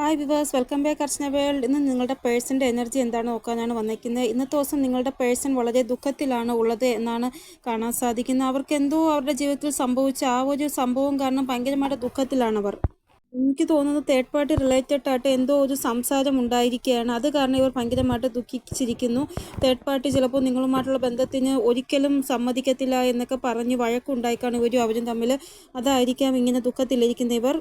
Hi viewers welcome back Archana world ഇന്ന് നിങ്ങളുടെ പേഴ്സന്റെ energy എന്താണ് നോക്കാനാണ് വന്നിരിക്കുന്നത്. ഇന്നത്തെ ദിവസം നിങ്ങളുടെ പേഴ്സൺ വളരെ ദുഃഖത്തിലാണ് ഉള്ളത് എന്നാണ് കാണാൻ സാധിക്കുന്നത്. അവർക്ക് എന്തോ അവരുടെ ജീവിതത്തിൽ സംഭവിച്ച ആ ഒരു സംഭവം കാരണം ഭയങ്കരമായിട്ട് ദുഃഖത്തിലാണ് അവർ. എനിക്ക് തോന്നുന്നത് തേർഡ് പാർട്ടി റിലേറ്റഡ് ആയിട്ട് എന്തോ ഒരു സംസാരം ഉണ്ടായിരിക്കുകയാണ്. അത് കാരണം ഇവർ ഭയങ്കരമായിട്ട് ദുഃഖിച്ചിരിക്കുന്നു. തേർഡ് പാർട്ടി ചിലപ്പോൾ നിങ്ങളുമായിട്ടുള്ള ബന്ധത്തിന് ഒരിക്കലും സമ്മതിക്കത്തില്ല എന്നൊക്കെ പറഞ്ഞ് വഴക്കുണ്ടായിക്കാണ് ഇവരും അവരും തമ്മിൽ. അതായിരിക്കാം ഇങ്ങനെ ദുഃഖത്തിലിരിക്കുന്ന ഇവർ.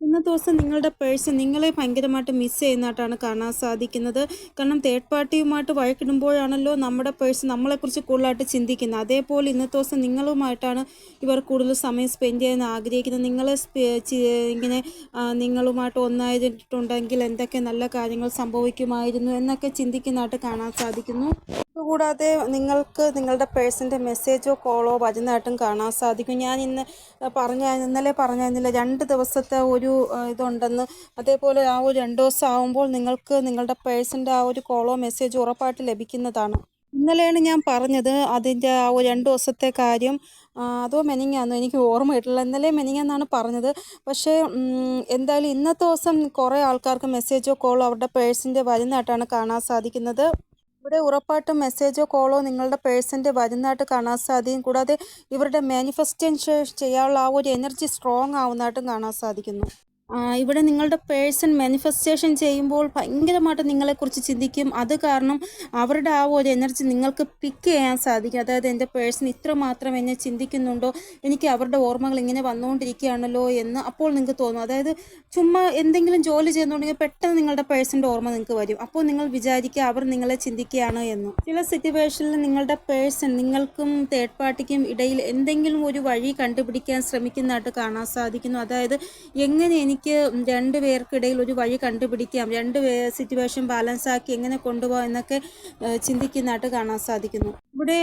ഇന്നത്തെ ദിവസം നിങ്ങളുടെ പേഴ്സൺ നിങ്ങളെ ഭയങ്കരമായിട്ട് മിസ് ചെയ്യുന്നതായിട്ടാണ് കാണാൻ സാധിക്കുന്നത്. കാരണം തേർഡ് പാർട്ടിയുമായിട്ട് വഴക്കിടുമ്പോഴാണല്ലോ നമ്മുടെ പേഴ്സൺ നമ്മളെക്കുറിച്ച് കൂടുതലായിട്ട് ചിന്തിക്കുന്നത്. അതേപോലെ ഇന്നത്തെ ദിവസം നിങ്ങളുമായിട്ടാണ് ഇവർ കൂടുതൽ സമയം സ്പെൻഡ് ചെയ്യാൻ ആഗ്രഹിക്കുന്നത്. നിങ്ങളെ ഇങ്ങനെ നിങ്ങളുമായിട്ട് ഒന്നായിട്ടുണ്ടെങ്കിൽ എന്തൊക്കെ നല്ല കാര്യങ്ങൾ സംഭവിക്കുമായിരുന്നു എന്നൊക്കെ ചിന്തിക്കുന്നതായിട്ട് കാണാൻ സാധിക്കുന്നു. കൂടാതെ നിങ്ങൾക്ക് നിങ്ങളുടെ പേഴ്സന്റെ മെസ്സേജോ കോളോ വരുന്നതായിട്ടും കാണാൻ സാധിക്കും. ഞാൻ ഇന്ന് പറഞ്ഞ ഇന്നലെ പറഞ്ഞിരുന്നില്ല രണ്ട് ദിവസത്തെ ഒരു ഇതുണ്ടെന്ന്. അതേപോലെ ആ ഒരു രണ്ട് ദിവസം ആകുമ്പോൾ നിങ്ങൾക്ക് നിങ്ങളുടെ പേഴ്സന്റെ ആ ഒരു കോളോ മെസ്സേജോ ഉറപ്പായിട്ട് ലഭിക്കുന്നതാണ്. ഇന്നലെയാണ് ഞാൻ പറഞ്ഞത് അതിന്റെ ആ ഒരു രണ്ട് ദിവസത്തെ കാര്യം. അതോ മെനിങ്ങാന്നോ എനിക്ക് ഓർമ്മയിട്ടില്ല. ഇന്നലെ മെനിങ്ങാന്നാണ് പറഞ്ഞത്. പക്ഷേ എന്തായാലും ഇന്നത്തെ ദിവസം കുറേ ആൾക്കാർക്ക് മെസ്സേജോ കോളോ അവരുടെ പേഴ്സിന്റെ വരുന്നതായിട്ടാണ് കാണാൻ സാധിക്കുന്നത്. ഇവിടെ ഉറപ്പായിട്ടും മെസ്സേജോ കോളോ നിങ്ങളുടെ പേഴ്സന്റെ വരുന്നതായിട്ട് കാണാൻ സാധിക്കും. കൂടാതെ ഇവരുടെ മാനിഫെസ്റ്റേഷൻ ചെയ്യാനുള്ള ആ ഒരു എനർജി സ്ട്രോങ് ആവുന്നതായിട്ടും കാണാൻ സാധിക്കുന്നു. ഇവിടെ നിങ്ങളുടെ പേഴ്സൺ മാനിഫെസ്റ്റേഷൻ ചെയ്യുമ്പോൾ ഭയങ്കരമായിട്ട് നിങ്ങളെക്കുറിച്ച് ചിന്തിക്കും. അത് കാരണം അവരുടെ ആ ഒരു എനർജി നിങ്ങൾക്ക് പിക്ക് ചെയ്യാൻ സാധിക്കും. അതായത് എന്റെ പേഴ്സൺ ഇത്ര മാത്രം എന്നെ ചിന്തിക്കുന്നുണ്ടോ? എനിക്ക് അവരുടെ ഓർമ്മകൾ ഇങ്ങനെ വന്നുകൊണ്ടിരിക്കുകയാണല്ലോ എന്ന് അപ്പോൾ നിങ്ങൾക്ക് തോന്നും. അതായത് ചുമ്മാ എന്തെങ്കിലും ജോലി ചെയ്യുന്നുണ്ടെങ്കിൽ പെട്ടെന്ന് നിങ്ങളുടെ പേഴ്സന്റെ ഓർമ്മ നിങ്ങൾക്ക് വരും. അപ്പോൾ നിങ്ങൾ വിചാരിക്കുക അവർ നിങ്ങളെ ചിന്തിക്കുകയാണ് എന്ന്. ചില സിറ്റുവേഷനിൽ നിങ്ങളുടെ പേഴ്സൺ നിങ്ങൾക്കും തേർഡ് പാർട്ടിക്കും ഇടയിൽ എന്തെങ്കിലും ഒരു വഴി കണ്ടുപിടിക്കാൻ ശ്രമിക്കുന്നതായിട്ട് കാണാൻ സാധിക്കുന്നു. അതായത് എങ്ങനെ എനിക്ക് രണ്ട് പേർക്കിടയിൽ ഒരു വഴി കണ്ടുപിടിക്കാം രണ്ട് സിറ്റുവേഷൻ ബാലൻസ് ആക്കി എങ്ങനെ കൊണ്ടുപോകാം എന്നൊക്കെ ചിന്തിക്കുന്നതായിട്ട് കാണാൻ സാധിക്കുന്നു. ഇവിടെ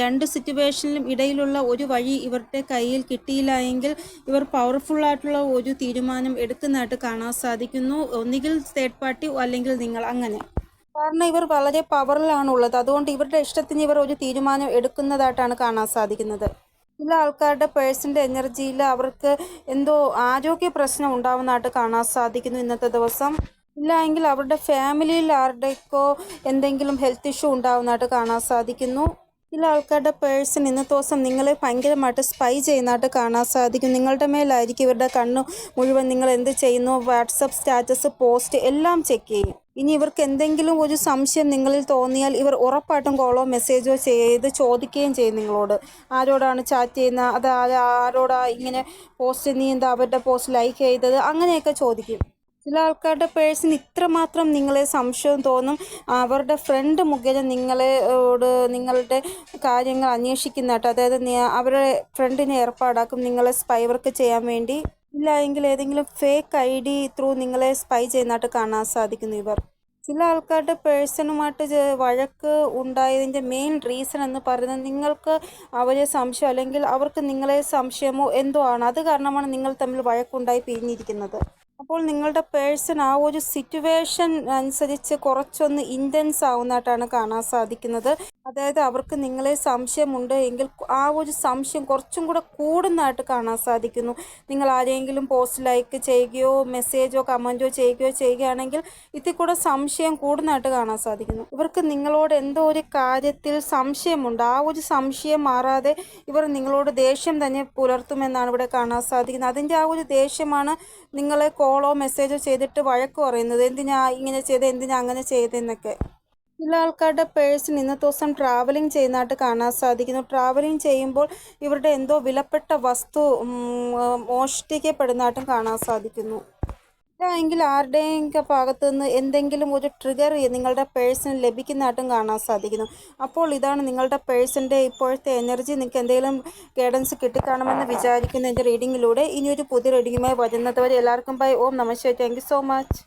രണ്ട് സിറ്റുവേഷനിലും ഇടയിലുള്ള ഒരു വഴി ഇവരുടെ കയ്യിൽ കിട്ടിയില്ല എങ്കിൽ ഇവർ പവർഫുൾ ആയിട്ടുള്ള ഒരു തീരുമാനം എടുക്കുന്നതായിട്ട് കാണാൻ സാധിക്കുന്നു. ഒന്നുകിൽ തേർഡ് പാർട്ടി അല്ലെങ്കിൽ നിങ്ങൾ അങ്ങനെ. കാരണം ഇവർ വളരെ പവറിലാണുള്ളത് അതുകൊണ്ട് ഇവരുടെ ഇഷ്ടത്തിന് ഇവർ ഒരു തീരുമാനം എടുക്കുന്നതായിട്ടാണ് കാണാൻ സാധിക്കുന്നത്. ചില ആൾക്കാരുടെ പേഴ്സന്റെ എനർജിയിൽ അവർക്ക് എന്തോ ആരോഗ്യ പ്രശ്നം ഉണ്ടാവുന്നതായിട്ട് കാണാൻ സാധിക്കുന്നു ഇന്നത്തെ ദിവസം. ഇല്ല എങ്കിൽ അവരുടെ ഫാമിലിയിൽ ആരുടെയൊക്കെ എന്തെങ്കിലും ഹെൽത്ത് ഇഷ്യൂ ഉണ്ടാവുന്നതായിട്ട് കാണാൻ സാധിക്കുന്നു. ചില ആൾക്കാരുടെ പേഴ്സൺ ഇന്നത്തെ ദിവസം നിങ്ങളെ ഭയങ്കരമായിട്ട് സ്പൈ ചെയ്യുന്നതായിട്ട് കാണാൻ സാധിക്കും. നിങ്ങളുടെ മേലായിരിക്കും ഇവരുടെ കണ്ണു മുഴുവൻ നിങ്ങൾ എന്ത് ചെയ്യുന്നു? വാട്സപ്പ് സ്റ്റാറ്റസ് പോസ്റ്റ് എല്ലാം ചെക്ക് ചെയ്യും ഇനി ഇവർക്ക് എന്തെങ്കിലും ഒരു സംശയം നിങ്ങളിൽ തോന്നിയാൽ ഇവർ ഉറപ്പായിട്ടും കോളോ മെസ്സേജോ ചെയ്ത് ചോദിക്കുകയും ചെയ്യും നിങ്ങളോട്. ആരോടാണ് ചാറ്റ് ചെയ്യുന്നത് അത് ആരോടാ ഇങ്ങനെ പോസ്റ്റ് നീ എന്താ അവരുടെ പോസ്റ്റ് ലൈക്ക് ചെയ്തത്? അങ്ങനെയൊക്കെ ചോദിക്കും. ചില ആൾക്കാരുടെ പേഴ്സൺ ഇത്രമാത്രം നിങ്ങളെ സംശയം തോന്നും. അവരുടെ ഫ്രണ്ട് മുഖേന നിങ്ങളോട് നിങ്ങളുടെ കാര്യങ്ങൾ അന്വേഷിക്കുന്നതായിട്ട് അതായത് അവരുടെ ഫ്രണ്ടിനെ ഏർപ്പാടാക്കും നിങ്ങളെ സ്പൈ വർക്ക് ചെയ്യാൻ വേണ്ടി. ഇല്ല എങ്കിൽ ഏതെങ്കിലും ഫേക്ക് ഐ ഡി ത്രൂ നിങ്ങളെ സ്പൈ ചെയ്യുന്നതായിട്ട് കാണാൻ സാധിക്കുന്നു ഇവർ. ചില ആൾക്കാരുടെ പേഴ്സണുമായിട്ട് വഴക്ക് ഉണ്ടായതിന്റെ മെയിൻ റീസൺ എന്ന് പറയുന്നത് നിങ്ങൾക്ക് അവരെ സംശയം അല്ലെങ്കിൽ അവർക്ക് നിങ്ങളെ സംശയമോ എന്തോ ആണ്. അത് കാരണമാണ് നിങ്ങൾ തമ്മിൽ വഴക്കുണ്ടായി പിരിഞ്ഞിരിക്കുന്നത്. അപ്പോൾ നിങ്ങളുടെ പേഴ്സൺ ആ ഒരു സിറ്റുവേഷൻ അനുസരിച്ച് കുറച്ചൊന്ന് ഇന്റൻസ് ആവുന്നതായിട്ടാണ് കാണാൻ സാധിക്കുന്നത്. അതായത് അവർക്ക് നിങ്ങളെ സംശയമുണ്ട് എങ്കിൽ ആ ഒരു സംശയം കുറച്ചും കൂടെ കൂടുന്നതായിട്ട് കാണാൻ സാധിക്കുന്നു. നിങ്ങൾ ആരെങ്കിലും പോസ്റ്റ് ലൈക്ക് ചെയ്യുകയോ മെസ്സേജോ കമന്റോ ചെയ്യുകയോ ചെയ്യുകയാണെങ്കിൽ ഇതിൽ കൂടെ സംശയം കൂടുന്നതായിട്ട് കാണാൻ സാധിക്കുന്നു. ഇവർക്ക് നിങ്ങളോട് എന്തോ ഒരു കാര്യത്തിൽ സംശയമുണ്ട്. ആ ഒരു സംശയം മാറാതെ ഇവർ നിങ്ങളോട് ദേഷ്യം തന്നെ പുലർത്തുമെന്നാണ് ഇവിടെ കാണാൻ സാധിക്കുന്നത്. അതിന്റെ ആ ഒരു ദേഷ്യമാണ് നിങ്ങളെ കോളോ മെസ്സേജോ ചെയ്തിട്ട് വഴക്ക് പറയുന്നത് എന്തിനാ ഇങ്ങനെ ചെയ്ത് എന്തിനാ അങ്ങനെ ചെയ്തെന്നൊക്കെ. ചില ആൾക്കാരുടെ പേഴ്സൺ ഇന്നത്തെ ദിവസം ട്രാവലിംഗ് ചെയ്യുന്നതായിട്ട് കാണാൻ സാധിക്കുന്നു. ട്രാവലിംഗ് ചെയ്യുമ്പോൾ ഇവരുടെ എന്തോ വിലപ്പെട്ട വസ്തു മോഷ്ടിക്കപ്പെടുന്നതായിട്ടും കാണാൻ സാധിക്കുന്നു. എങ്കിൽ ആരുടെയൊക്കെ ഭാഗത്തു നിന്ന് എന്തെങ്കിലും ഒരു ട്രിഗർ നിങ്ങളുടെ പേഴ്സൺ ലഭിക്കുന്നതായിട്ടും കാണാൻ സാധിക്കുന്നു. അപ്പോൾ ഇതാണ് നിങ്ങളുടെ പേഴ്സന്റെ ഇപ്പോഴത്തെ എനർജി നിങ്ങൾക്ക് എന്തെങ്കിലും ഗൈഡൻസ് കിട്ടിക്കാണുമെന്ന് വിചാരിക്കുന്ന എന്റെ റീഡിങ്ങിലൂടെ ഇനിയൊരു പുതിയ റീഡിങ്ങുമായി വരുന്നത് വരെ എല്ലാവർക്കും ബൈ ഓം നമസ്തേ താങ്ക് സോ മച്ച്